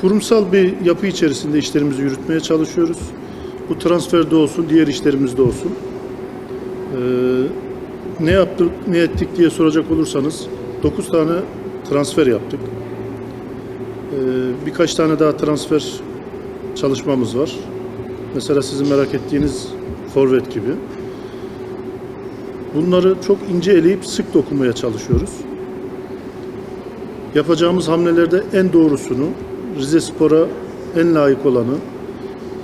Kurumsal bir yapı içerisinde işlerimizi yürütmeye çalışıyoruz. Bu transferde olsun, diğer işlerimizde olsun. Ee, ne yaptık, ne ettik diye soracak olursanız 9 tane transfer yaptık. Ee, birkaç tane daha transfer çalışmamız var. Mesela sizin merak ettiğiniz forvet gibi. Bunları çok ince eleyip sık dokunmaya çalışıyoruz. Yapacağımız hamlelerde en doğrusunu, Rize Spor'a en layık olanı,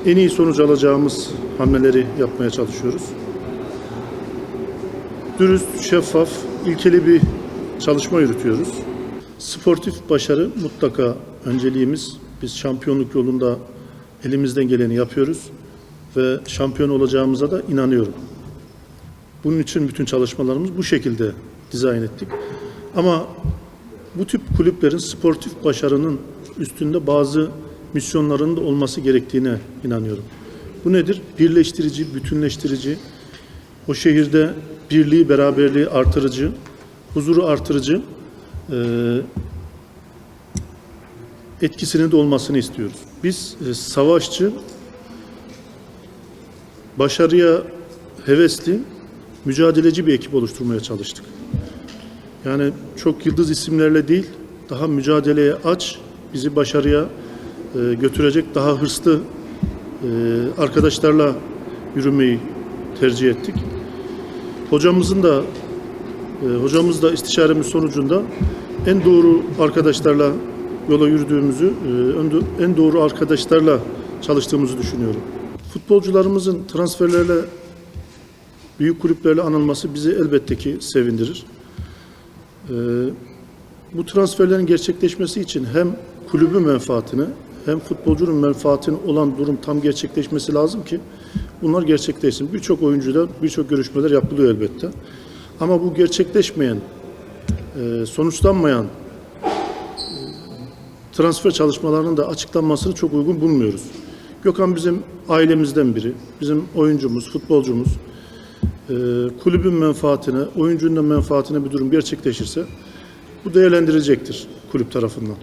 en iyi sonuç alacağımız hamleleri yapmaya çalışıyoruz. Dürüst, şeffaf, ilkeli bir çalışma yürütüyoruz. Sportif başarı mutlaka önceliğimiz. Biz şampiyonluk yolunda elimizden geleni yapıyoruz ve şampiyon olacağımıza da inanıyorum. Bunun için bütün çalışmalarımız bu şekilde dizayn ettik. Ama bu tip kulüplerin sportif başarının üstünde bazı misyonlarının da olması gerektiğine inanıyorum. Bu nedir? Birleştirici, bütünleştirici, o şehirde birliği, beraberliği artırıcı, huzuru artırıcı eee etkisinin de olmasını istiyoruz. Biz e, savaşçı, başarıya hevesli, mücadeleci bir ekip oluşturmaya çalıştık. Yani çok yıldız isimlerle değil, daha mücadeleye aç, bizi başarıya e, götürecek daha hırslı e, arkadaşlarla yürümeyi tercih ettik. Hocamızın da e, hocamız da istişaremiz sonucunda en doğru arkadaşlarla yola yürüdüğümüzü, e, en do- en doğru arkadaşlarla çalıştığımızı düşünüyorum. Futbolcularımızın transferlerle büyük kulüplerle anılması bizi elbette ki sevindirir. Ee, bu transferlerin gerçekleşmesi için hem kulübün menfaatine hem futbolcunun menfaatine olan durum tam gerçekleşmesi lazım ki bunlar gerçekleşsin. Birçok oyuncuda birçok görüşmeler yapılıyor elbette. Ama bu gerçekleşmeyen, e, sonuçlanmayan e, transfer çalışmalarının da açıklanmasını çok uygun bulmuyoruz. Gökhan bizim ailemizden biri, bizim oyuncumuz, futbolcumuz. Ee, kulübün menfaatine, oyuncunun menfaatine bir durum gerçekleşirse bu değerlendirilecektir kulüp tarafından.